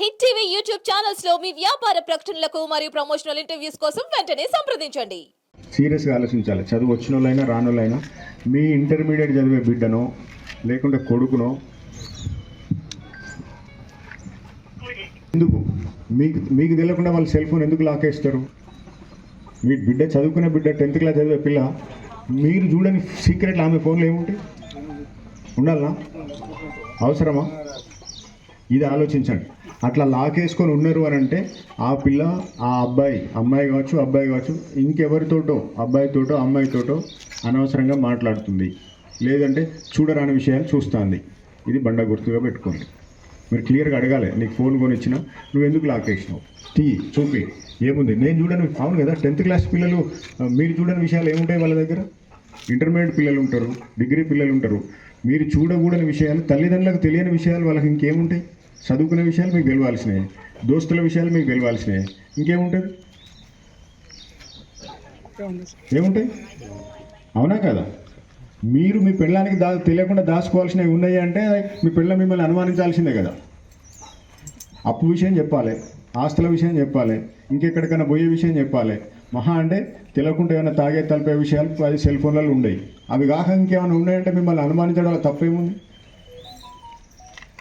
Hit TV YouTube ఛానల్స్లో మీ వ్యాపార ప్రకటనలకు మరియు ప్రమోషనల్ ఇంటర్వ్యూస్ కోసం వెంటనే సంప్రదించండి. సీరియస్గా ఆలోచించాలి. చదువు వచ్చిన వాళ్ళైనా రాని వాళ్ళైనా మీ ఇంటర్మీడియట్ చదివే బిడ్డనో లేకుంటే కొడుకునో ఎందుకు? మీకు మీకు తెలియకుండా వాళ్ళు సెల్ ఫోన్ ఎందుకు లాకేస్తారు మీ బిడ్డ చదువుకునే బిడ్డ టెన్త్ క్లాస్ చదివే పిల్ల మీరు చూడని సీక్రెట్లు ఆమె ఫోన్లో ఏముంటాయి? ఉండాలనా? అవసరమా? ఇది ఆలోచించండి. అట్లా లాకేసుకొని ఉన్నారు అని అంటే ఆ పిల్ల ఆ అబ్బాయి అమ్మాయి కావచ్చు అబ్బాయి కావచ్చు ఇంకెవరితోటో అబ్బాయితోటో అమ్మాయితోటో అనవసరంగా మాట్లాడుతుంది. లేదంటే చూడరాని విషయాలు చూస్తుంది. ఇది బండ గుర్తుగా పెట్టుకోండి. మీరు క్లియర్గా అడగాలి. నీకు ఫోన్ కొనిచ్చిన నువ్వు ఎందుకు లాక్ వేసినావు తీ చూపి. ఏముంది? నేను చూడని. అవును కదా టెన్త్ క్లాస్ పిల్లలు మీరు చూడని విషయాలు ఏముంటాయి వాళ్ళ దగ్గర? ఇంటర్మీడియట్ పిల్లలు ఉంటారు డిగ్రీ పిల్లలు ఉంటారు. మీరు చూడకూడని విషయాలు తల్లిదండ్రులకు తెలియని విషయాలు వాళ్ళకి ఇంకేముంటాయి? చదువుకునే విషయాలు మీకు గెలవాల్సినవి దోస్తుల విషయాలు మీకు గెలవాల్సినవి ఇంకేముంటుంది? ఏముంటాయి? అవునా కదా? మీరు మీ పెళ్ళానికి దా తెలియకుండా దాచుకోవాల్సినవి ఉన్నాయి అంటే మీ పిల్ల మిమ్మల్ని అనుమానించాల్సిందే కదా. అప్పు విషయం చెప్పాలి ఆస్తుల విషయం చెప్పాలి ఇంకెక్కడికైనా పోయే విషయం చెప్పాలి. మహా అంటే తెలియకుండా ఏమైనా తాగే తలిపే విషయాలు అది సెల్ ఫోన్లలో ఉండయి. అవి కాక ఇంకేమైనా ఉన్నాయంటే మిమ్మల్ని అనుమానించడం తప్పేముంది?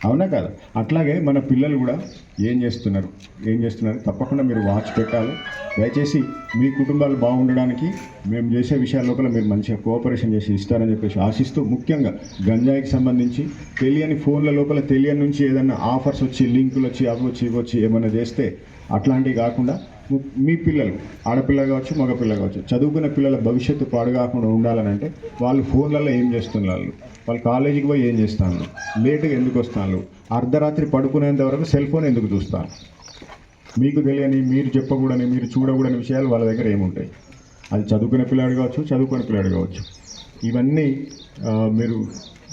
అవునా కాదు. అట్లాగే మన పిల్లలు కూడా ఏం చేస్తున్నారు? ఏం చేస్తున్నారు? తప్పకుండా మీరు వాచ్ పెట్టాలి. దయచేసి మీ కుటుంబాలు బాగుండడానికి మేము చేసే విషయాల లోపల మీరు మంచిగా కోఆపరేషన్ చేసి ఇస్తారని చెప్పేసి ఆశిస్తూ ముఖ్యంగా గంజాయికి సంబంధించి తెలియని ఫోన్ల లోపల తెలియని నుంచి ఏదైనా ఆఫర్స్ వచ్చి లింకులు వచ్చి అవి వచ్చి ఇవి వచ్చి ఏమైనా చేస్తే అట్లాంటివి కాకుండా మీ పిల్లలు ఆడపిల్ల కావచ్చు మగపిల్ల కావచ్చు చదువుకున్న పిల్లల భవిష్యత్తు పాడు కాకుండా ఉండాలని అంటే వాళ్ళు ఫోన్లలో ఏం చేస్తున్నారు? వాళ్ళు కాలేజీకి పోయి ఏం చేస్తాను లేటుగా ఎందుకు వస్తున్నారు? అర్ధరాత్రి పడుకునేంత వరకు సెల్ ఫోన్ ఎందుకు చూస్తాను మీకు తెలియని మీరు చెప్పకూడని మీరు చూడకూడని విషయాలు వాళ్ళ దగ్గర ఏముంటాయి? అది చదువుకునే పిల్లాడు కావచ్చు చదువుకునే పిల్లాడు కావచ్చు. ఇవన్నీ మీరు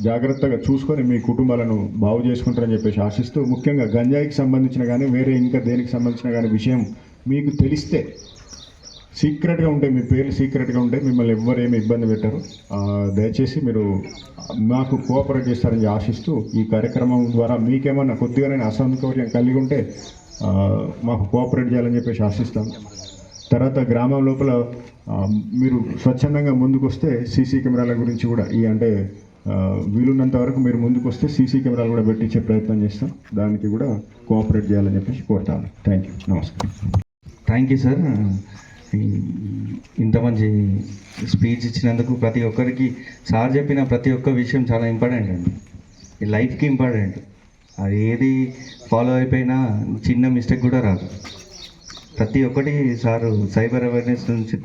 జాగ్రత్తగా చూసుకొని మీ కుటుంబాలను బాగు చేసుకుంటారని చెప్పేసి ఆశిస్తూ ముఖ్యంగా గంజాయికి సంబంధించిన కానీ వేరే ఇంకా దేనికి సంబంధించిన కానీ విషయం మీకు తెలిస్తే సీక్రెట్గా ఉంటే మీ పేర్లు సీక్రెట్గా ఉంటే మిమ్మల్ని ఎవ్వరేమి ఇబ్బంది పెట్టరు. దయచేసి మీరు మాకు కోఆపరేట్ చేస్తారని ఆశిస్తూ ఈ కార్యక్రమం ద్వారా మీకేమన్నా కొద్దిగానే అసౌకర్యం కలిగి ఉంటే మాకు కోఆపరేట్ చేయాలని చెప్పేసి ఆశిస్తాం. తర్వాత గ్రామం లోపల మీరు స్వచ్ఛందంగా ముందుకొస్తే సీసీ కెమెరాల గురించి కూడా ఈ అంటే వీలున్నంత వరకు మీరు ముందుకు వస్తే సీసీ కెమెరాలు కూడా పెట్టించే ప్రయత్నం చేస్తాం. దానికి కూడా కోఆపరేట్ చేయాలని చెప్పేసి కోరుతాను థ్యాంక్ యూ. నమస్కారం. థ్యాంక్ యూ సార్ ఈ- ఇంత మంచి స్పీచ్ ఇచ్చినందుకు ప్రతి ఒక్కరికి సార్ చెప్పిన ప్రతి ఒక్క విషయం చాలా ఇంపార్టెంట్ అండి. ఈ లైఫ్కి ఇంపార్టెంట్ అది ఏది ఫాలో అయిపోయినా చిన్న మిస్టేక్ కూడా రాదు. ప్రతి ఒక్కటి సారు సైబర్ అవేర్నెస్ నుంచి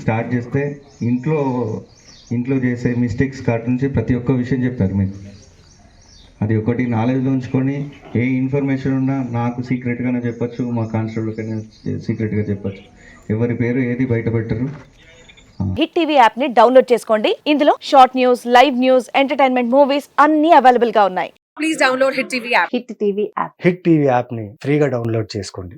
స్టార్ట్ చేస్తే ఇంట్లో ఇంట్లో చేసే మిస్టేక్స్ కాటి నుంచి ప్రతి ఒక్క విషయం చెప్పారు మీకు అది ఒకటి నాలెడ్జ్లో ఉంచుకొని ఏ ఇన్ఫర్మేషన్ ఉన్నా నాకు సీక్రెట్గానే చెప్పొచ్చు మా కానిస్టేబుల్కైనా సీక్రెట్గా చెప్పొచ్చు. ఎవరి పేరు ఏది బయట పెట్టరు. హిట్ టీవీ యాప్ని డౌన్లోడ్ చేసుకోండి. ఇందులో short news live news entertainment movies అన్ని అవైలబుల్గా ఉన్నాయి. హిట్ టీవీ యాప్ని ఫ్రీగా డౌన్లోడ్ చేసుకోండి.